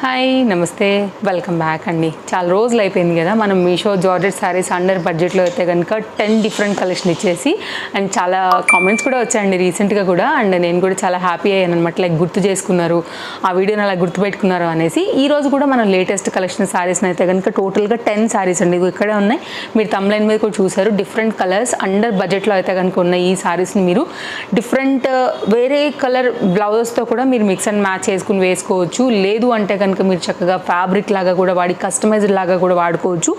Hi నమస్తే. Welcome back అండి. చాలా రోజులు అయిపోయింది కదా మనం మీషో జార్జెట్ శారీస్ అండర్ బడ్జెట్లో అయితే కనుక టెన్ డిఫరెంట్ కలెక్షన్ ఇచ్చేసి అండ్ చాలా కామెంట్స్ కూడా వచ్చాయండి రీసెంట్గా కూడా. అండ్ నేను కూడా చాలా హ్యాపీ అయ్యాను అనమాట లైక్ గుర్తు చేసుకున్నారు ఆ వీడియోని అలా గుర్తుపెట్టుకున్నారు అనేసి. ఈ రోజు కూడా మనం లేటెస్ట్ కలెక్షన్ శారీస్ని అయితే కనుక టోటల్గా టెన్ శారీస్ అండి. ఇక్కడే ఉన్నాయి. మీరు తమ్లైన్ మీద కూడా చూసారు డిఫరెంట్ కలర్స్ అండర్ బడ్జెట్లో అయితే కనుక ఉన్న ఈ శారీస్ని మీరు డిఫరెంట్ వేరే కలర్ బ్లౌజెస్తో కూడా మీరు మిక్స్ అండ్ మ్యాచ్ చేసుకుని వేసుకోవచ్చు. లేదు అంటే కనుక మీరు చక్కగా ఫ్యాబ్రిక్ లాగా కూడా వాడి కస్టమైజ్డ్ లాగా కూడా వాడుకోవచ్చు.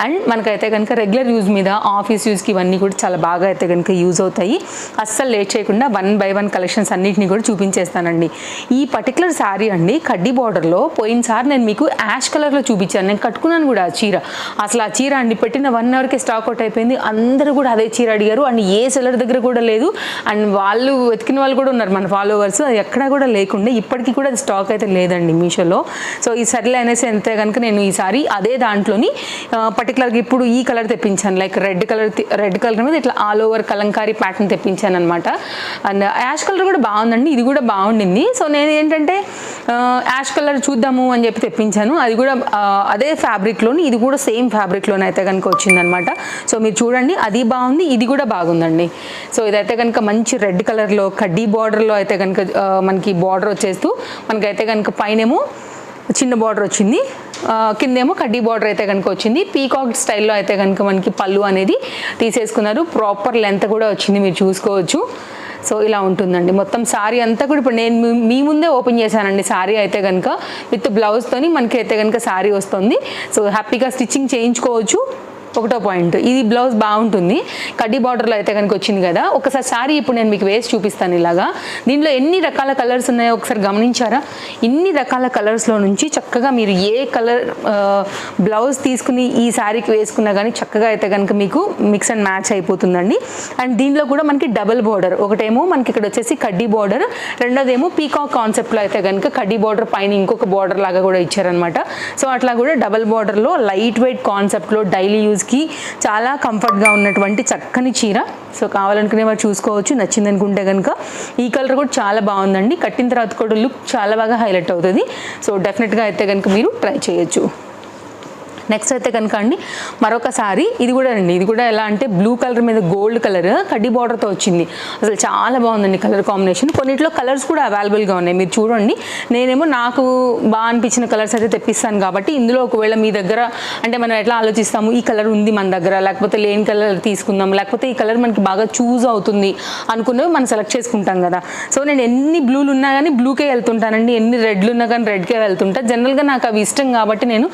అండ్ మనకైతే కనుక రెగ్యులర్ యూజ్ మీద ఆఫీస్ యూజ్కి ఇవన్నీ కూడా చాలా బాగా అయితే కనుక యూజ్ అవుతాయి. అస్సలు లేట్ చేయకుండా వన్ బై వన్ కలెక్షన్స్ అన్నిటిని కూడా చూపించేస్తానండి. ఈ పర్టికులర్ శారీ అండి కడ్డీ బార్డర్లో పోయినసారి నేను మీకు యాష్ కలర్లో చూపించాను. నేను కట్టుకున్నాను కూడా ఆ చీర. అసలు ఆ చీర అండి పెట్టిన వన్ అవర్కి స్టాక్ అవుట్ అయిపోయింది. అందరూ కూడా అదే చీర అడిగారు. అండ్ ఏ సెలర్ దగ్గర కూడా లేదు. అండ్ వాళ్ళు వెతికిన వాళ్ళు కూడా ఉన్నారు మన ఫాలోవర్స్ ఎక్కడా కూడా లేకుండా ఇప్పటికీ కూడా అది స్టాక్ అయితే లేదండి మీషోలో. సో ఈ సర్లే అనేసి అంతే కనుక నేను ఈసారి అదే దాంట్లోని పర్టికులర్గా ఇప్పుడు ఈ కలర్ తెప్పించాను. Like red colour red colour మీద ఇట్లా ఆల్ ఓవర్ కలంకారీ ప్యాటర్న్ తెప్పించాను అనమాట అండ్ యాష్ కలర్ కూడా బాగుందండి. ఇది కూడా బాగుండింది. సో నేను ఏంటంటే యాష్ కలర్ చూద్దాము అని చెప్పి తెప్పించాను. అది కూడా అదే ఫ్యాబ్రిక్లోని ఇది కూడా సేమ్ ఫ్యాబ్రిక్లోనే అయితే కనుక వచ్చిందనమాట సో మీరు చూడండి అది బాగుంది ఇది కూడా బాగుందండి. సో ఇదైతే కనుక మంచి రెడ్ కలర్లో కడ్డీ బార్డర్లో అయితే కనుక మనకి బార్డర్ వచ్చేస్తూ మనకైతే కనుక పైనేమో చిన్న బార్డర్ వచ్చింది. కిందేమో కడ్డీ బార్డర్ అయితే కనుక వచ్చింది. పీకాక్ స్టైల్లో అయితే కనుక మనకి పళ్ళు అనేది తీసేసుకున్నారు. ప్రాపర్ లెంత్ కూడా వచ్చింది. మీరు చూసుకోవచ్చు. సో ఇలా ఉంటుందండి. మొత్తం శారీ అంతా కూడా ఇప్పుడు నేను మీ- ముందే ఓపెన్ చేశానండి శారీ అయితే కనుక విత్ బ్లౌజ్తోని మనకి అయితే కనుక శారీ వస్తుంది. సో హ్యాపీగా స్టిచ్చింగ్ చేయించుకోవచ్చు. ఒకటో పాయింట్. ఇది బ్లౌజ్ బాగుంటుంది. కడ్డీ బార్డర్లో అయితే కనుక వచ్చింది కదా. ఒకసారి శారీ ఇప్పుడు నేను మీకు వేసి చూపిస్తాను ఇలాగా. దీంట్లో ఎన్ని రకాల కలర్స్ ఉన్నాయో ఒకసారి గమనించారా? ఇన్ని రకాల కలర్స్లో నుంచి చక్కగా మీరు ఏ కలర్ బ్లౌజ్ తీసుకుని ఈ శారీకి వేసుకున్నా కానీ చక్కగా అయితే కనుక మీకు మిక్స్ అండ్ మ్యాచ్ అయిపోతుందండి. అండ్ దీనిలో కూడా మనకి డబుల్ బార్డర్ ఒకటేమో మనకి ఇక్కడ వచ్చేసి కడ్డీ బార్డర్ రెండోదేమో పీకాక్ కాన్సెప్ట్లో అయితే కనుక కడ్డీ బార్డర్ పైన ఇంకొక బార్డర్ లాగా కూడా ఇచ్చారనమాట సో అట్లా కూడా డబుల్ బార్డర్లో లైట్ వెయిట్ కాన్సెప్ట్లో డైలీ యూజ్ కి చాలా కంఫర్ట్గా ఉన్నటువంటి చక్కని చీర. సో కావాలనుకునే వారు చూసుకోవచ్చు. నచ్చింది అనుకుంటే కనుక ఈ కలర్ కూడా చాలా బాగుందండి. కట్టిన తర్వాత కూడా లుక్ చాలా బాగా హైలైట్ అవుతుంది. సో డెఫినెట్గా అయితే కనుక మీరు ట్రై చేయొచ్చు. నెక్స్ట్ అయితే కనుక అండి మరొకసారి ఇది కూడా అండి ఇది కూడా ఎలా అంటే బ్లూ కలర్ మీద గోల్డ్ కలర్ కడ్డీ బార్డర్తో వచ్చింది. అసలు చాలా బాగుందండి కలర్ కాంబినేషన్ కొన్నిట్లో కలర్స్ కూడా అవైలబుల్గా ఉన్నాయి. మీరు చూడండి నేనేమో నాకు బాగా అనిపించిన కలర్స్ అయితే తెప్పిస్తాను కాబట్టి ఇందులో ఒకవేళ మీ దగ్గర అంటే మనం ఎట్లా ఆలోచిస్తాము ఈ కలర్ ఉంది మన దగ్గర లేకపోతే లేని కలర్ తీసుకుందాం లేకపోతే ఈ కలర్ మనకి బాగా చూజ్ అవుతుంది అనుకున్నవి మనం సెలెక్ట్ చేసుకుంటాం కదా. సో నేను ఎన్ని బ్లూలు ఉన్నా కానీ బ్లూకే వెళ్తుంటానండి. ఎన్ని రెడ్లు ఉన్నా కానీ రెడ్కే వెళ్తుంటా. జనరల్గా నాకు అవి ఇష్టం కాబట్టి నేను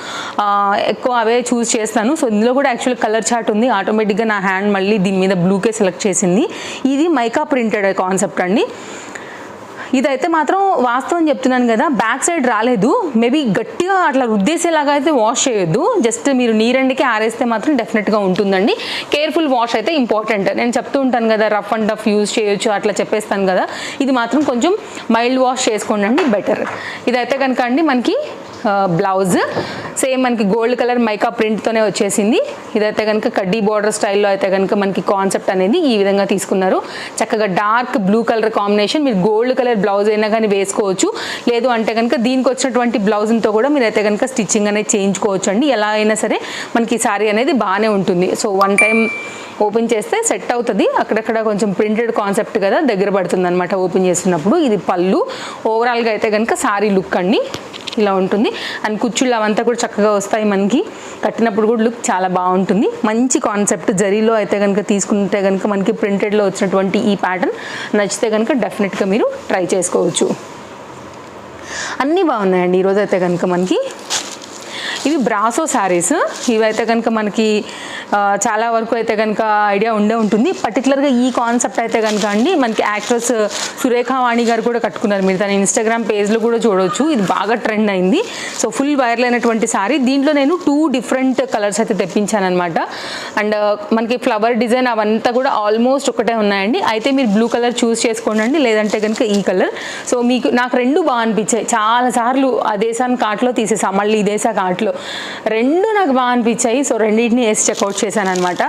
ఎక్కువ అవే చూస్ చేస్తాను. సో ఇందులో కూడా యాక్చువల్ కలర్ చార్ట్ ఉంది. ఆటోమేటిక్గా నా హ్యాండ్ మళ్ళీ దీని మీద బ్లూకే సెలెక్ట్ చేసింది. ఇది మైకా ప్రింటెడ్ కాన్సెప్ట్ అండి. ఇదైతే మాత్రం వాస్తవం చెప్తున్నాను కదా బ్యాక్ సైడ్ రాలేదు. మేబీ గట్టిగా అట్లా రుద్దేసేలాగా అయితే వాష్ చేయొద్దు. జస్ట్ మీరు నీరండికి ఆరేస్తే మాత్రం డెఫినెట్గా ఉంటుందండి. కేర్ఫుల్ వాష్ అయితే ఇంపార్టెంట్ నేను చెప్తూ ఉంటాను కదా రఫ్ అండ్ టఫ్ యూజ్ చేయొచ్చు అట్లా చెప్పేస్తాను కదా. ఇది మాత్రం కొంచెం మైల్డ్ వాష్ చేసుకోండి బెటర్ ఇదైతే కనుక అండి మనకి బ్లౌజ్. సేమ్ మనకి గోల్డ్ కలర్ మైకా ప్రింట్తోనే వచ్చేసింది. ఇదైతే కనుక కడ్డీ బార్డర్ స్టైల్లో అయితే కనుక మనకి కాన్సెప్ట్ అనేది ఈ విధంగా తీసుకున్నారు. చక్కగా డార్క్ బ్లూ కలర్ కాంబినేషన్ మీరు గోల్డ్ కలర్ బ్లౌజ్ అయినా కానీ వేసుకోవచ్చు. లేదు అంటే కనుక దీనికి వచ్చినటువంటి బ్లౌజ్తో కూడా మీరు అయితే కనుక స్టిచ్చింగ్ అనేది చేయించుకోవచ్చు అండి. ఎలా అయినా సరే మనకి సారీ అనేది బాగానే ఉంటుంది. సో వన్ టైం ఓపెన్ చేస్తే సెట్ అవుతుంది. అక్కడక్కడ కొంచెం ప్రింటెడ్ కాన్సెప్ట్ కదా దగ్గర పడుతుంది అనమాట ఓపెన్ చేస్తున్నప్పుడు. ఇది పళ్ళు. ఓవరాల్గా అయితే కనుక సారీ లుక్ అండి. ఇలా ఉంటుంది. అండ్ కుచ్చుళ్ళు అవంతా కూడా చక్కగా వస్తాయి మనకి. కట్టినప్పుడు కూడా లుక్ చాలా బాగుంటుంది. మంచి కాన్సెప్ట్ జరీలో అయితే కనుక తీసుకుంటే కనుక మనకి ప్రింటెడ్లో వచ్చినటువంటి ఈ ప్యాటర్న్ నచ్చితే కనుక డెఫినెట్గా మీరు ట్రై చేసుకోవచ్చు. అన్నీ బాగున్నాయండి. ఈరోజు అయితే కనుక మనకి ఇవి బ్రాసో శారీస్ ఇవైతే కనుక మనకి చాలా వరకు అయితే కనుక ఐడియా ఉండే ఉంటుంది. పర్టికులర్గా ఈ కాన్సెప్ట్ అయితే కనుక అండి మనకి యాక్ట్రెస్ సురేఖ వాణి గారు కూడా కట్టుకున్నారు. మీరు తన ఇన్స్టాగ్రామ్ పేజ్లో కూడా చూడవచ్చు ఇది బాగా ట్రెండ్ అయింది. సో ఫుల్ వైరల్ అయినటువంటి శారీ దీంట్లో నేను టూ డిఫరెంట్ కలర్స్ అయితే తెప్పించాను అనమాట అండ్ uh, మనకి ఫ్లవర్ డిజైన్ అవంతా కూడా ఆల్మోస్ట్ ఒకటే ఉన్నాయండి. అయితే మీరు బ్లూ కలర్ చూస్ చేసుకోండి లేదంటే కనుక ఈ కలర్ సో మీకు నాకు రెండు బాగా అనిపించాయి. చాలా సార్లు ఆ దేశాన్ని కాట్లో తీసేసా. మళ్ళీ ఈ దేశ కార్ట్లో రెండు నాకు బాగా అనిపించాయి. సో రెండింటిని వేసి చెక్అవుట్ చేశాను అనమాట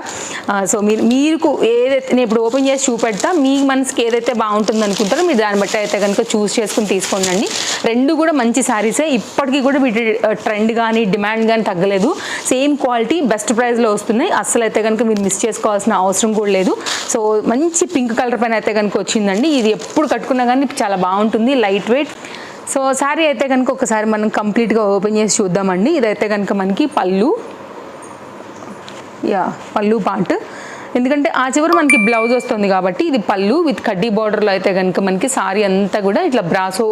సో మీరు మీకు ఏదైతే నేను ఇప్పుడు ఓపెన్ చేసి చూపెడతా. మీ మనసుకి ఏదైతే బాగుంటుంది అనుకుంటారో మీరు దాన్ని బట్టి అయితే కనుక చూస్ చేసుకుని తీసుకోండి రెండు కూడా మంచి శారీసే ఇప్పటికీ కూడా వీటి ట్రెండ్ కానీ డిమాండ్ కానీ తగ్గలేదు. సేమ్ క్వాలిటీ బెస్ట్ ప్రైస్లో వస్తున్నాయి. అస్సలు అయితే కనుక మీరు మిస్ చేసుకోవాల్సిన అవసరం కూడా లేదు. సో మంచి పింక్ కలర్ పైన అయితే కనుక వచ్చిందండి. ఇది ఎప్పుడు కట్టుకున్నా కానీ చాలా బాగుంటుంది. లైట్ వెయిట్ సో శారీ అయితే కనుక ఒకసారి మనం కంప్లీట్గా ఓపెన్ చేసి చూద్దామండి. ఇదైతే కనుక మనకి పళ్ళు. యా పళ్ళు పార్ట్. ఎందుకంటే ఆ చివరి మనకి బ్లౌజ్ వస్తుంది కాబట్టి ఇది పళ్ళు విత్ కడ్డీ బార్డర్లో అయితే కనుక మనకి సారీ అంతా కూడా ఇట్లా బ్రాసో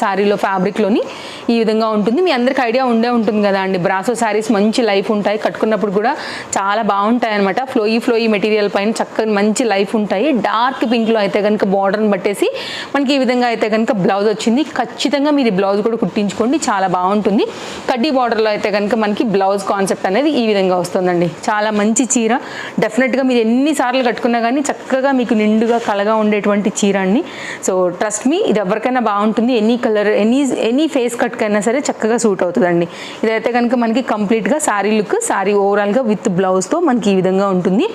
శారీలో ఫ్యాబ్రిక్లోని ఈ విధంగా ఉంటుంది. మీ అందరికి ఐడియా ఉండే ఉంటుంది కదా అండి. బ్రాసో శారీస్ మంచి లైఫ్ ఉంటాయి. కట్టుకున్నప్పుడు కూడా చాలా బాగుంటాయి అనమాట ఫ్లోయి ఫ్లోయి మెటీరియల్ పైన చక్కని మంచి లైఫ్ ఉంటాయి. డార్క్ పింక్లో అయితే కనుక బార్డర్ని పట్టేసి మనకి ఈ విధంగా అయితే కనుక బ్లౌజ్ వచ్చింది. ఖచ్చితంగా మీరు బ్లౌజ్ కూడా కుట్టించుకోండి. చాలా బాగుంటుంది. కడ్డీ బార్డర్లో అయితే కనుక మనకి బ్లౌజ్ కాన్సెప్ట్ అనేది ఈ విధంగా వస్తుందండి. చాలా మంచి చీర. డెఫినెట్గా మీరు ఎన్నిసార్లు కట్టుకున్నా కానీ చక్కగా మీకు నిండుగా కలగా ఉండేటువంటి చీర అండి. సో ట్రస్ట్ మీ ఇది ఎవరికైనా బాగుంటుంది. ఎన్ని కలర్ ఎనీ ఎనీ ఫేస్ కట్కైనా సరే చక్కగా సూట్ అవుతుందండి. ఇదైతే కనుక మనకి కంప్లీట్గా శారీ లుక్ శారీ ఓవరాల్గా విత్ బ్లౌజ్తో మనకి ఈ విధంగా ఉంటుంది.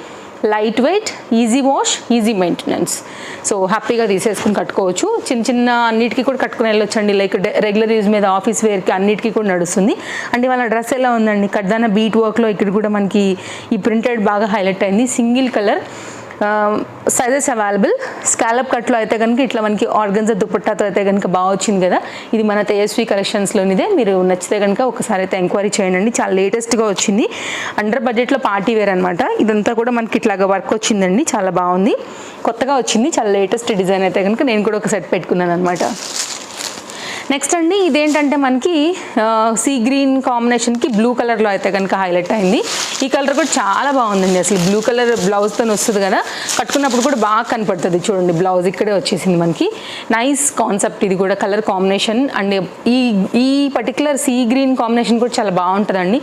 Light weight easy wash easy maintenance. So హ్యాపీగా తీసేసుకుని కట్టుకోవచ్చు. చిన్న చిన్న అన్నిటికీ కూడా కట్టుకుని వెళ్ళొచ్చండి. లైక్ రెగ్యులర్ యూజ్ మీద ఆఫీస్ వేర్కి అన్నిటికీ కూడా నడుస్తుంది. అంటే వాళ్ళ డ్రెస్ ఎలా ఉందండి? కడ్దాన బీట్ వర్క్లో ఇక్కడ కూడా మనకి ఈ ప్రింటెడ్ బాగా హైలైట్ అయింది. Single colour. Sizes available scallop కట్లో అయితే కనుక ఇట్లా మనకి ఆర్గన్స్ దుపట్టాతో అయితే కనుక బాగా వచ్చింది కదా. ఇది మన తేజస్వి కలెక్షన్స్లోనిదే మీరు నచ్చితే కనుక ఒకసారి అయితే ఎంక్వైరీ చేయండి. చాలా లేటెస్ట్గా వచ్చింది. అండర్ బడ్జెట్లో పార్టీ వేర్ అనమాట ఇదంతా కూడా మనకి ఇట్లాగా వర్క్ వచ్చిందండి. చాలా బాగుంది. కొత్తగా వచ్చింది. చాలా లేటెస్ట్ డిజైన్ అయితే కనుక నేను కూడా ఒక సెట్ పెట్టుకున్నాను అనమాట నెక్స్ట్ అండి ఇదేంటంటే మనకి సీ గ్రీన్ కాంబినేషన్కి బ్లూ కలర్లో అయితే కనుక హైలైట్ అయింది. ఈ కలర్ కూడా చాలా బాగుందండి అసలు. బ్లూ కలర్ బ్లౌజ్తో వస్తుంది కదా. కట్టుకున్నప్పుడు కూడా బాగా కనపడుతుంది చూడండి బ్లౌజ్ ఇక్కడే వచ్చేసింది మనకి. నైస్ కాన్సెప్ట్ ఇది కూడా కలర్ కాంబినేషన్ అండ్ ఈ ఈ పర్టికులర్ సీ గ్రీన్ కాంబినేషన్ కూడా చాలా బాగుంటుందండి.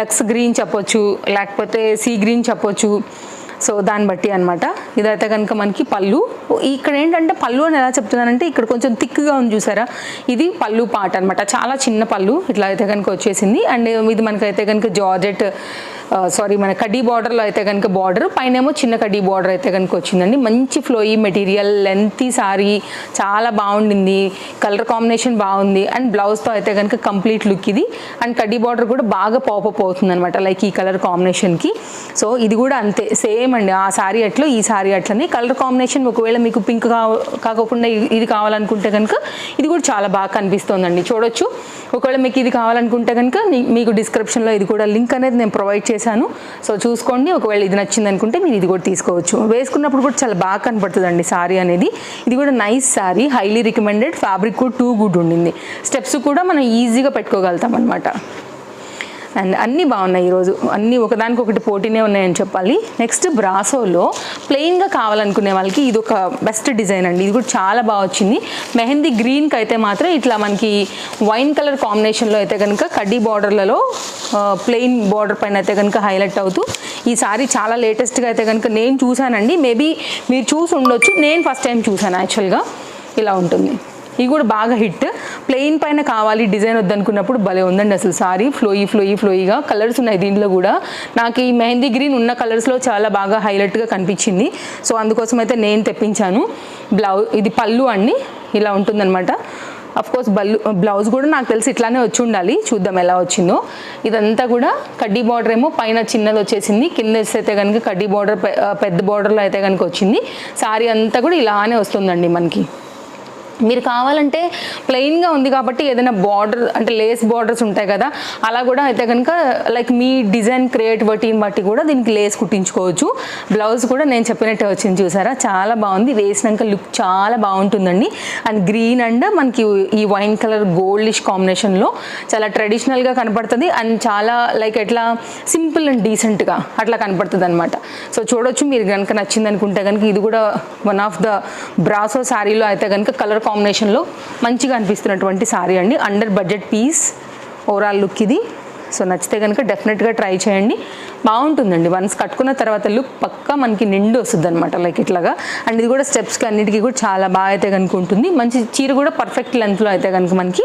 లక్స్ గ్రీన్ చెప్పొచ్చు లేకపోతే సీ గ్రీన్ చెప్పొచ్చు. సో దాన్ని బట్టి అనమాట ఇదైతే కనుక మనకి పళ్ళు. ఇక్కడ ఏంటంటే పళ్ళు అని ఎలా చెప్తున్నానంటే ఇక్కడ కొంచెం థిక్గా ఉంది చూసారా? ఇది పళ్ళు పాట అనమాట చాలా చిన్న పళ్ళు ఇట్లా అయితే కనుక వచ్చేసింది. అండ్ ఇది మనకైతే కనుక జార్జెట్ సారీ మన కడ్డీ బార్డర్లో అయితే కనుక బార్డర్ పైన ఏమో చిన్న కడ్డీ బార్డర్ అయితే కనుక వచ్చిందండి. మంచి ఫ్లోయీ మెటీరియల్ లెంతీ సారీ చాలా బాగుండింది. కలర్ కాంబినేషన్ బాగుంది. అండ్ బ్లౌజ్తో అయితే కనుక కంప్లీట్ లుక్ ఇది. అండ్ కడ్డీ బార్డర్ కూడా బాగా పాపప్ అవుతుంది అనమాట లైక్ ఈ కలర్ కాంబినేషన్కి సో ఇది కూడా అంతే సేమ్ అండి. ఆ సారీ అట్లా ఈ సారీ అట్లనే. కలర్ కాంబినేషన్ ఒకవేళ మీకు పింక్ కాకుండా ఇది- కావాలనుకుంటే కనుక ఇది కూడా చాలా బాగా కనిపిస్తుందండి. చూడొచ్చు. ఒకవేళ మీకు ఇది కావాలనుకుంటే కనుక మీకు డిస్క్రిప్షన్లో ఇది కూడా లింక్ అనేది నేను ప్రొవైడ్ చేశాను. సో చూసుకోండి ఒకవేళ ఇది నచ్చింది అనుకుంటే మీరు ఇది కూడా తీసుకోవచ్చు. వేసుకున్నప్పుడు కూడా చాలా బాగా కనపడుతుందండి సారీ అనేది. ఇది కూడా nice sari highly recommended fabric కూడా టూ గుడ్ ఉండింది. స్టెప్స్ కూడా మనం ఈజీగా పెట్టుకోగలుగుతాం అనమాట అండ్ అన్నీ బాగున్నాయి ఈరోజు. అన్నీ ఒకదానికి ఒకటి పోటీనే ఉన్నాయని చెప్పాలి. నెక్స్ట్ బ్రాసోలో ప్లెయిన్గా కావాలనుకునే వాళ్ళకి ఇది ఒక బెస్ట్ డిజైన్ అండి. ఇది కూడా చాలా బాగా వచ్చింది. మెహందీ గ్రీన్కి అయితే మాత్రం ఇట్లా మనకి వైన్ కలర్ కాంబినేషన్లో అయితే కనుక కడ్డీ బార్డర్లలో ప్లెయిన్ బార్డర్ పైన అయితే కనుక హైలైట్ అవుతూ ఈ సారీ చాలా లేటెస్ట్గా అయితే కనుక నేను చూశానండి. మేబీ మీరు చూసి ఉండొచ్చు. నేను ఫస్ట్ టైం చూశాను యాక్చువల్గా ఇలా ఉంటుంది. ఇది కూడా బాగా హిట్ ప్లెయిన్ పైన కావాలి డిజైన్ వద్దనుకున్నప్పుడు భలే ఉందండి అసలు సారీ. ఫ్లోయి ఫ్లోయి ఫ్లోయిగా కలర్స్ ఉన్నాయి దీంట్లో కూడా. నాకు ఈ మెహందీ గ్రీన్ ఉన్న కలర్స్లో చాలా బాగా హైలైట్గా కనిపించింది. సో అందుకోసం అయితే నేను తెప్పించాను. బ్లౌజ్ ఇది పళ్ళు అండి. ఇలా ఉంటుందన్నమాట. అఫ్ కోర్స్ బల్లు బ్లౌజ్ కూడా నాకు తెలిసి ఇట్లానే వచ్చి ఉండాలి. చూద్దాం ఎలా వచ్చిందో. ఇదంతా కూడా కడ్డీ బార్డర్ ఏమో పైన చిన్నది వచ్చేసింది. కింద వేస్తే అయితే కనుక కడ్డీ బార్డర్ పెద్ద బార్డర్లో అయితే కనుక వచ్చింది. సారీ అంతా కూడా ఇలానే వస్తుందండి మనకి. మీరు కావాలంటే ప్లెయిన్గా ఉంది కాబట్టి ఏదైనా బార్డర్ అంటే లేస్ బార్డర్స్ ఉంటాయి కదా అలా కూడా అయితే కనుక లైక్ మీ డిజైన్ క్రియేటివిటీని బట్టి కూడా దీనికి లేస్ కుట్టించుకోవచ్చు. బ్లౌజ్ కూడా నేను చెప్పినట్టే వచ్చింది చూసారా? చాలా బాగుంది. వేసినాక లుక్ చాలా బాగుంటుందండి. అండ్ గ్రీన్ అండ్ మనకి ఈ వైన్ కలర్ గోల్డిష్ కాంబినేషన్లో చాలా ట్రెడిషనల్గా కనపడుతుంది. అండ్ చాలా లైక్ ఎట్లా సింపుల్ అండ్ డీసెంట్గా అట్లా కనపడుతుంది అనమాట సో చూడొచ్చు మీరు కనుక నచ్చింది అనుకుంటే కనుక ఇది కూడా వన్ ఆఫ్ ద బ్రాసో శారీలో అయితే కనుక కలర్ కాంబినేషన్లో మంచిగా అనిపిస్తున్నటువంటి శారీ అండి. Under budget piece overall look ఇది. సో నచ్చితే కనుక డెఫినెట్గా ట్రై చేయండి. బాగుంటుందండి. వన్స్ కట్టుకున్న తర్వాత లుక్ పక్కా మనకి నిండు వస్తుంది అనమాట లైక్ ఇట్లాగా. అండ్ ఇది కూడా స్టెప్స్కి అన్నిటికీ కూడా చాలా బాగా అయితే కనుక ఉంటుంది. మంచి చీర కూడా పర్ఫెక్ట్ లెంత్లో అయితే కనుక మనకి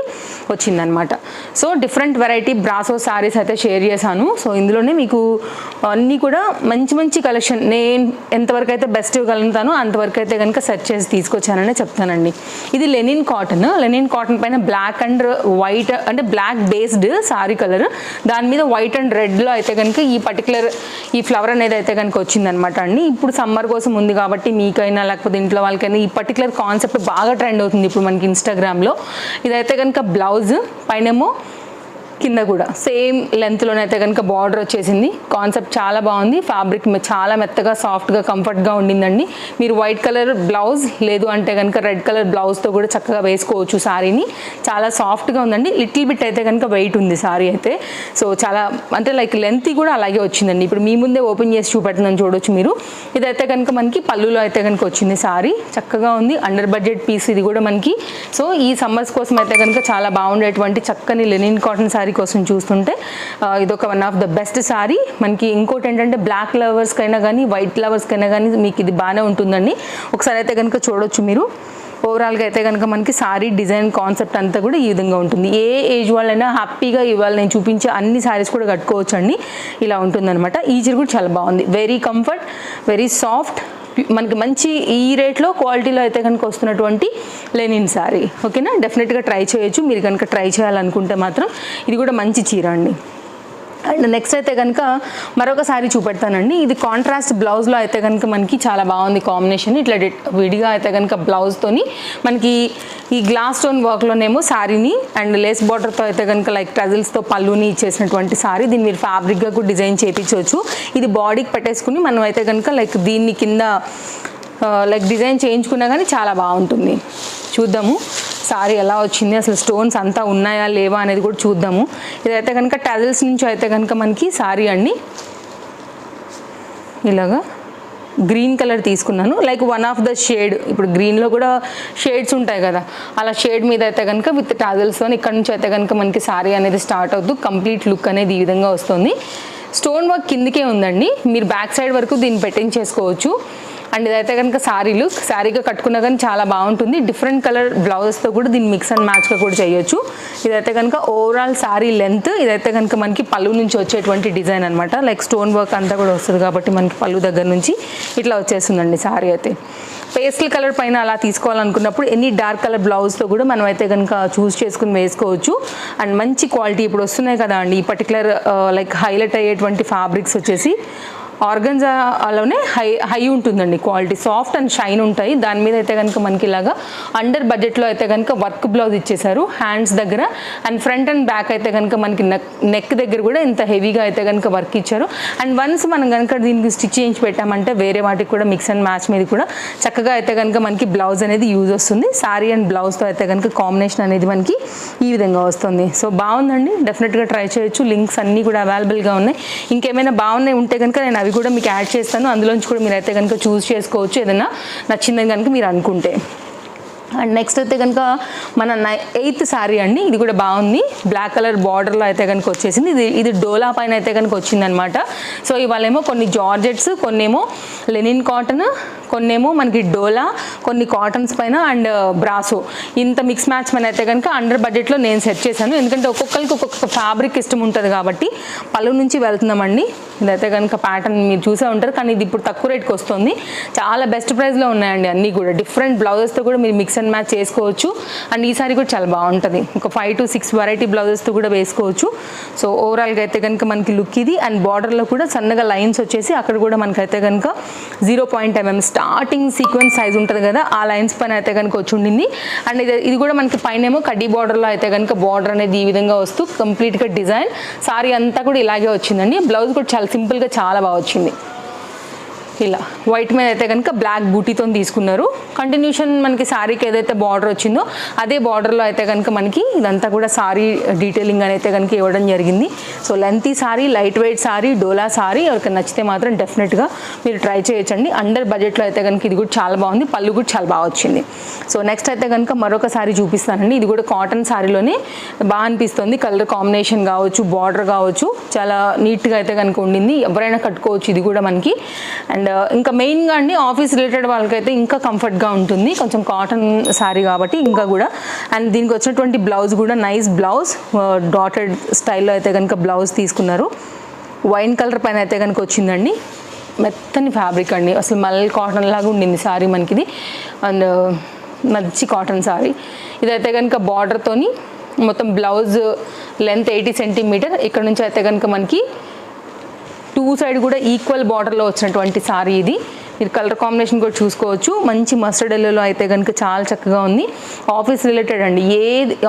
వచ్చిందనమాట so different variety brasso saris అయితే షేర్ చేశాను. సో ఇందులోనే మీకు అన్నీ కూడా మంచి మంచి కలెక్షన్ నేను ఎంతవరకు అయితే బెస్ట్ ఇవ్వగలుగుతానో అంతవరకు అయితే కనుక సెర్చ్ చేసి తీసుకొచ్చానని చెప్తానండి. ఇది లెనిన్ కాటన్. లెనిన్ కాటన్ పైన బ్లాక్ అండ్ వైట్ అంటే బ్లాక్ బేస్డ్ సారీ కలర్ దాని మీద వైట్ అండ్ రెడ్లో అయితే కనుక ఈ పర్టికులర్ ఈ ఫ్లవర్ అనేది అయితే కనుక వచ్చిందనమాట అండి. ఇప్పుడు సమ్మర్ కోసం ఉంది కాబట్టి మీకైనా లేకపోతే ఇంట్లో వాళ్ళకైనా ఈ పర్టికులర్ కాన్సెప్ట్ బాగా ట్రెండ్ అవుతుంది ఇప్పుడు మనకి ఇన్స్టాగ్రామ్లో ఇదైతే కనుక బ్లౌజ్ పైనేమో కింద కూడా. సేమ్ లెంత్లోనైతే కనుక బార్డర్ వచ్చేసింది. కాన్సెప్ట్ చాలా బాగుంది. ఫ్యాబ్రిక్ చాలా మెత్తగా సాఫ్ట్గా కంఫర్ట్గా ఉండిందండి. మీరు వైట్ కలర్ బ్లౌజ్ లేదు అంటే కనుక రెడ్ కలర్ బ్లౌజ్తో కూడా చక్కగా వేసుకోవచ్చు శారీని చాలా సాఫ్ట్గా ఉందండి. లిటిల్ బిట్ అయితే కనుక వెయిట్ ఉంది శారీ అయితే. సో చాలా అంటే లైక్ లెంత్ కూడా అలాగే వచ్చిందండి. ఇప్పుడు మీ ముందే ఓపెన్ చేసి చూపెడుతుందని చూడొచ్చు మీరు. ఇదైతే కనుక మనకి పళ్ళులో అయితే కనుక వచ్చింది శారీ చక్కగా ఉంది. అండర్ బడ్జెట్ పీస్ ఇది కూడా మనకి. సో ఈ సమ్మర్స్ కోసం అయితే కనుక చాలా బాగుండేటువంటి చక్కని లెనిన్ కాటన్ శారీ కోసం చూస్తుంటే ఇదొక one of the best sari. మనకి ఇంకోటి ఏంటంటే బ్లాక్ లవర్స్కైనా కానీ వైట్ లవర్స్కైనా కానీ మీకు ఇది బాగానే ఉంటుందండి. ఒకసారి అయితే కనుక చూడొచ్చు మీరు. ఓవరాల్గా అయితే కనుక మనకి సారీ డిజైన్ కాన్సెప్ట్ అంతా కూడా ఈ విధంగా ఉంటుంది. ఏ ఏజ్ వాళ్ళైనా హ్యాపీగా ఇవాళ నేను చూపించే అన్ని సారీస్ కూడా కట్టుకోవచ్చు అండి ఇలా ఉంటుందన్నమాట. ఈ చీర కూడా చాలా బాగుంది. వెరీ కంఫర్ట్ వెరీ సాఫ్ట్ మనకి మంచి ఈ రేట్లో క్వాలిటీలో అయితే కనుక వస్తున్నటువంటి లెనిన్ సారీ. ఓకేనా? డెఫినెట్గా ట్రై చేయొచ్చు. మీరు కనుక ట్రై చేయాలనుకుంటే మాత్రం ఇది కూడా మంచి చీర అండి. అండ్ నెక్స్ట్ అయితే కనుక మరొక సారీ చూపెడతానండి. ఇది కాంట్రాస్ట్ బ్లౌజ్లో అయితే కనుక మనకి చాలా బాగుంది కాంబినేషన్ ఇట్లా విడిగా అయితే కనుక బ్లౌజ్తోని మనకి ఈ గ్లాస్ స్టోన్ వర్క్లోనేమో శారీని అండ్ లేస్ బార్డర్తో అయితే కనుక లైక్ ట్రజిల్స్తో పళ్ళుని ఇచ్చేసినటువంటి సారీ. దీన్ని మీరు ఫ్యాబ్రిక్గా కూడా డిజైన్ చేయించవచ్చు. ఇది బాడీకి పెట్టేసుకుని మనం అయితే కనుక లైక్ దీన్ని కింద లైక్ డిజైన్ చేయించుకున్నా కానీ చాలా బాగుంటుంది. చూద్దాము. సారీ ఎలా వచ్చింది అసలు స్టోన్స్ అంతా ఉన్నాయా లేవా అనేది కూడా చూద్దాము. ఇదైతే కనుక టజిల్స్ నుంచి అయితే కనుక మనకి సారీ అండి. ఇలాగా గ్రీన్ కలర్ తీసుకున్నాను. Like one of the shade ఇప్పుడు గ్రీన్లో కూడా షేడ్స్ ఉంటాయి కదా. అలా షేడ్ మీద అయితే కనుక విత్ టాజల్స్తో ఇక్కడ నుంచి అయితే కనుక మనకి సారీ అనేది స్టార్ట్ అవుతూ కంప్లీట్ లుక్ అనేది ఈ విధంగా వస్తుంది. స్టోన్ వర్క్ కిందకే ఉందండి. మీరు బ్యాక్ సైడ్ వరకు దీన్ని పెట్టించేసుకోవచ్చు. అండ్ ఇదైతే కనుక శారీ లుక్ శారీగా కట్టుకున్నా కానీ చాలా బాగుంటుంది. డిఫరెంట్ కలర్ బ్లౌజెస్తో కూడా దీన్ని మిక్స్ అండ్ మ్యాచ్గా కూడా చేయొచ్చు. ఇదైతే కనుక ఓవరాల్ శారీ లెంత్ ఇదైతే కనుక మనకి పళ్ళు నుంచి వచ్చేటువంటి డిజైన్ అనమాట లైక్ స్టోన్ వర్క్ అంతా కూడా వస్తుంది కాబట్టి మనకి పళ్ళు దగ్గర నుంచి ఇట్లా వచ్చేస్తుందండి శారీ అయితే. పేస్టల్ కలర్ పైన అలా తీసుకోవాలనుకున్నప్పుడు ఎనీ డార్క్ కలర్ బ్లౌజ్తో కూడా మనం అయితే కనుక చూస్ చేసుకుని వేసుకోవచ్చు. అండ్ మంచి క్వాలిటీ ఇప్పుడు వస్తున్నాయి కదా అండి. ఈ పర్టికులర్ లైక్ హైలైట్ అయ్యేటువంటి ఫ్యాబ్రిక్స్ వచ్చేసి ఆర్గన్జాలోనే హై హై ఉంటుందండి క్వాలిటీ. సాఫ్ట్ అండ్ షైన్ ఉంటాయి. దాని మీద అయితే కనుక మనకి ఇలాగా అండర్ బడ్జెట్లో అయితే కనుక వర్క్ బ్లౌజ్ ఇచ్చేసారు హ్యాండ్స్ దగ్గర. అండ్ ఫ్రంట్ అండ్ బ్యాక్ అయితే కనుక మనకి నెక్ నెక్ దగ్గర కూడా ఇంత హెవీగా అయితే కనుక వర్క్ ఇచ్చారు. అండ్ వన్స్ మనం కనుక దీనికి స్టిచ్ చేయించి పెట్టామంటే వేరే వాటికి కూడా మిక్స్ అండ్ మ్యాచ్ మీద కూడా చక్కగా అయితే కనుక మనకి బ్లౌజ్ అనేది యూజ్ వస్తుంది. శారీ అండ్ బ్లౌజ్తో అయితే కనుక కాంబినేషన్ అనేది మనకి ఈ విధంగా వస్తుంది. సో బాగుందండి. డెఫినెట్గా ట్రై చేయొచ్చు. లింక్స్ అన్నీ కూడా అవైలబుల్గా ఉన్నాయి. ఇంకేమైనా బాగున్నాయి ఉంటే కనుక నేను అవి కూడా మీకు యాడ్ చేస్తాను. అందులోంచి కూడా మీరు అయితే కనుక చూస్ చేసుకోవచ్చు. ఏదైనా నచ్చిందని కనుక మీరు అనుకుంటే. అండ్ నెక్స్ట్ అయితే కనుక మన ఎయిత్ శారీ అండి. ఇది కూడా బాగుంది. బ్లాక్ కలర్ బార్డర్లో అయితే కనుక వచ్చేసింది. ఇది ఇది డోలా పైన అయితే కనుక వచ్చిందనమాట సో ఇవాళేమో కొన్ని జార్జెట్స్ కొన్నేమో లెనిన్ కాటన్ కొన్నేమో మనకి డోలా కొన్ని కాటన్స్ పైన అండ్ uh, బ్రాసో ఇంత మిక్స్ మ్యాచ్ పైన అయితే కనుక అండర్ బడ్జెట్లో నేను సెట్ చేశాను. ఎందుకంటే ఒక్కొక్కరికి ఒక్కొక్క ఫ్యాబ్రిక్ ఇష్టం ఉంటుంది కాబట్టి పళ్ళు నుంచి వెళ్తున్నామండి. ఇదైతే కనుక ప్యాటర్న్ మీరు చూసే ఉంటారు. కానీ ఇది ఇప్పుడు తక్కువ రేట్కి వస్తుంది. చాలా బెస్ట్ ప్రైస్లో ఉన్నాయండి అన్నీ కూడా. డిఫరెంట్ బ్లౌజెస్తో కూడా మీరు మిక్స్ అండ్ మ్యాచ్ చేసుకోవచ్చు. అండ్ ఈ సారీ కూడా చాలా బాగుంటుంది. ఒక ఫైవ్ టు సిక్స్ వెరైటీ బ్లౌజెస్తో కూడా వేసుకోవచ్చు. సో ఓవరాల్గా అయితే కనుక మనకి లుక్ ఇది. అండ్ బార్డర్లో కూడా సన్నగా లైన్స్ వచ్చేసి అక్కడ కూడా మనకైతే కనుక zero point MM starting sequence size ఉంటుంది కదా ఆ లైన్స్ పైన అయితే కనుక వచ్చి ఉండింది. అండ్ ఇది ఇది కూడా మనకి పైన ఏమో కడ్డీ బార్డర్లో అయితే కనుక బార్డర్ అనేది ఈ విధంగా వస్తూ కంప్లీట్గా డిజైన్ సారీ అంతా కూడా ఇలాగే వచ్చిందండి. బ్లౌజ్ కూడా చాలా సింపుల్గా చాలా బాగా వచ్చింది. ఇలా వైట్ మీద అయితే కనుక బ్లాక్ బూటీతో తీసుకున్నారు. కంటిన్యూషన్ మనకి శారీకి ఏదైతే బార్డర్ వచ్చిందో అదే బార్డర్లో అయితే కనుక మనకి ఇదంతా కూడా సారీ డీటెయిలింగ్ అని అయితే కనుక ఇవ్వడం జరిగింది. So lengthy sari light weight sari డోలా సారీ ఎవరికి నచ్చితే మాత్రం డెఫినెట్గా మీరు ట్రై చేయొచ్చండి. అండర్ బడ్జెట్లో అయితే కనుక ఇది కూడా చాలా బాగుంది పళ్ళు కూడా చాలా బాగా వచ్చింది. సో నెక్స్ట్ అయితే కనుక మరొక సారీ చూపిస్తానండి. ఇది కూడా కాటన్ సారీలోనే బాగా అనిపిస్తుంది. కలర్ కాంబినేషన్ కావచ్చు బార్డర్ కావచ్చు చాలా నీట్గా అయితే కనుక ఉండింది. ఎవరైనా కట్టుకోవచ్చు ఇది కూడా మనకి. అండ్ Uh, ఇంకా మెయిన్గా అండి ఆఫీస్ రిలేటెడ్ వాళ్ళకైతే ఇంకా కంఫర్ట్గా ఉంటుంది. కొంచెం కాటన్ శారీ కాబట్టి ఇంకా కూడా. అండ్ దీనికి వచ్చినటువంటి బ్లౌజ్ కూడా నైస్ బ్లౌజ్ డాటెడ్ స్టైల్లో అయితే కనుక బ్లౌజ్ తీసుకున్నారు. వైన్ కలర్ పైన అయితే కనుక వచ్చిందండి. మెత్తని ఫ్యాబ్రిక్ అండి. అసలు మల్ కాటన్ లాగా ఉండింది సారీ మనకిది. అండ్ uh, మంచి కాటన్ శారీ ఇదైతే కనుక బార్డర్తోని మొత్తం బ్లౌజ్ లెంత్ ఎయిటీ సెంటీమీటర్ ఇక్కడ నుంచి అయితే కనుక మనకి టూ సైడ్ కూడా ఈక్వల్ బార్డర్లో వచ్చినటువంటి సారీ ఇది. మీరు కలర్ కాంబినేషన్ కూడా చూసుకోవచ్చు. మంచి మస్టర్డ్ ఎల్లోలో అయితే కనుక చాలా చక్కగా ఉంది. ఆఫీస్ రిలేటెడ్ అండి. ఏ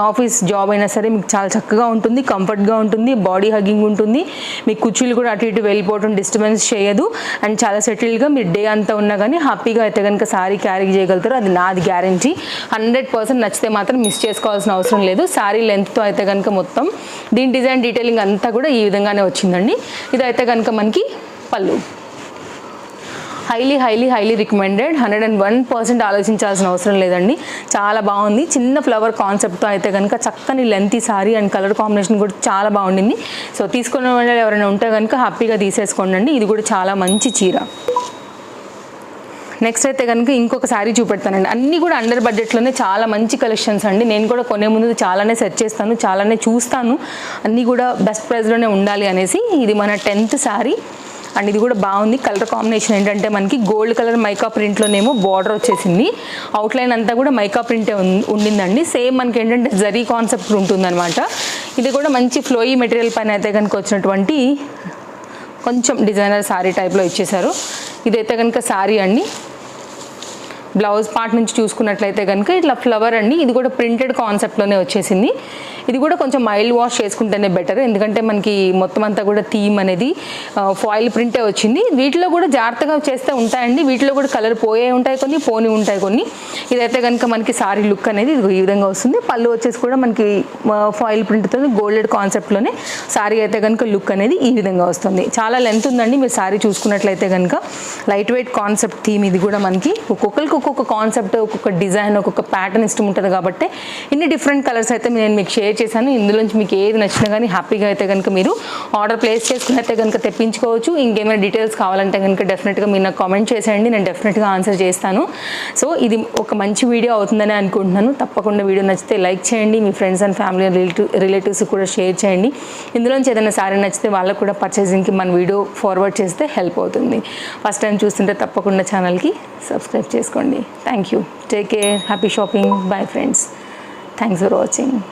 ఆఫీస్ జాబ్ అయినా సరే మీకు చాలా చక్కగా ఉంటుంది కంఫర్ట్గా ఉంటుంది బాడీ హగ్గింగ్ ఉంటుంది. మీ కుర్చీలు కూడా అటు ఇటు వెళ్ళిపోవడం డిస్టర్బెన్స్ చేయదు. అండ్ చాలా సెటిల్డ్గా మీరు డే అంతా ఉన్నా కానీ హ్యాపీగా అయితే కనుక సారీ క్యారీ చేయగలుగుతారు. అది నాది గ్యారంటీ హండ్రెడ్ పర్సెంట్ నచ్చితే మాత్రం మిస్ చేసుకోవాల్సిన అవసరం లేదు. సారీ లెంత్తో అయితే కనుక మొత్తం దీని డిజైన్ డీటెయిలింగ్ అంతా కూడా ఈ విధంగానే వచ్చిందండి. ఇదైతే కనుక మనకి పళ్ళు. Highly highly highly recommended hundred and one percent ఆలోచించాల్సిన అవసరం లేదండి. చాలా బాగుంది. చిన్న ఫ్లవర్ కాన్సెప్ట్తో అయితే కనుక చక్కని length sari and colour combination కూడా చాలా బాగుండింది. సో తీసుకున్న వాళ్ళు ఎవరైనా ఉంటే కనుక హ్యాపీగా తీసేసుకోండి ఇది కూడా చాలా మంచి చీర. నెక్స్ట్ అయితే కనుక ఇంకొక శారీ చూపెడతానండి. అన్నీ కూడా అండర్ బడ్జెట్లోనే చాలా మంచి కలెక్షన్స్ అండి. నేను కూడా కొనే ముందు చాలానే సెర్చ్ చేస్తాను చాలానే చూస్తాను. అన్నీ కూడా బెస్ట్ ప్రైస్లోనే ఉండాలి అనేసి ఇది మన టెన్త్ శారీ అండ్ ఇది కూడా బాగుంది. కలర్ కాంబినేషన్ ఏంటంటే మనకి గోల్డ్ కలర్ మైకా ప్రింట్లోనేమో బార్డర్ వచ్చేసింది. అవుట్లైన్ అంతా కూడా మైకా ప్రింటే ఉండిందండి. సేమ్ మనకి ఏంటంటే జరీ కాన్సెప్ట్ ఉంటుందన్నమాట. ఇది కూడా మంచి ఫ్లోయీ మెటీరియల్ పైన అయితే కనుక వచ్చినటువంటి కొంచెం డిజైనర్ శారీ టైప్లో ఇచ్చేశారు. ఇదైతే కనుక శారీ అండి. బ్లౌజ్ పార్ట్ నుంచి చూసుకున్నట్లయితే కనుక ఇట్లా ఫ్లవర్ అండి. ఇది కూడా ప్రింటెడ్ కాన్సెప్ట్లోనే వచ్చేసింది. ఇది కూడా కొంచెం మైల్డ్ వాష్ చేసుకుంటేనే బెటర్ ఎందుకంటే మనకి మొత్తం అంతా కూడా థీమ్ అనేది ఫాయిల్ ప్రింటే వచ్చింది. వీటిలో కూడా జాగ్రత్తగా చేస్తే ఉంటాయండి. వీటిలో కూడా కలర్ పోయే ఉంటాయి కొన్ని పోని ఉంటాయి కొన్ని. ఇదైతే కనుక మనకి సారీ లుక్ అనేది ఈ విధంగా వస్తుంది. పళ్ళు వచ్చేసి కూడా మనకి ఫాయిల్ ప్రింట్తో గోల్డెడ్ కాన్సెప్ట్లోనే సారీ అయితే కనుక లుక్ అనేది ఈ విధంగా వస్తుంది. చాలా లెంత్ ఉందండి. మీరు సారీ చూసుకున్నట్లయితే కనుక లైట్ వెయిట్ కాన్సెప్ట్ థీమ్ ఇది కూడా మనకి. ఒక్కొక్కరికి ఒక్కొక్క ఒక్కొక్క కాన్సెప్ట్ ఒక్కొక్క డిజైన్ ఒక్కొక్క ప్యాటర్న్ ఇష్టం ఉంటుంది కాబట్టి ఇన్ని డిఫరెంట్ కలర్స్ అయితే నేను మీకు షేర్ చేశాను. ఇందులోంచి మీకు ఏది నచ్చినా కానీ హ్యాపీగా అయితే కనుక మీరు ఆర్డర్ ప్లేస్ చేసుకున్నట్టే కనుక తెప్పించుకోవచ్చు. ఇంకేమైనా డీటెయిల్స్ కావాలంటే కనుక డెఫినెట్గా మీరు నాకు కామెంట్ చేసేయండి. నేను డెఫినెట్గా ఆన్సర్ చేస్తాను. సో ఇది ఒక మంచి వీడియో అవుతుందని అనుకుంటున్నాను. తప్పకుండా వీడియో నచ్చితే లైక్ చేయండి. మీ friends and family relative relatives కూడా షేర్ చేయండి. ఇందులోంచి ఏదైనా సారీ నచ్చితే వాళ్ళకు కూడా పర్చేసింగ్కి మన వీడియో ఫార్వర్డ్ చేస్తే హెల్ప్ అవుతుంది. ఫస్ట్ టైం చూస్తుంటే తప్పకుండా ఛానల్కి సబ్స్క్రైబ్ చేసుకోండి. me. Thank you. Take care. Happy shopping. Bye friends. Thanks for watching.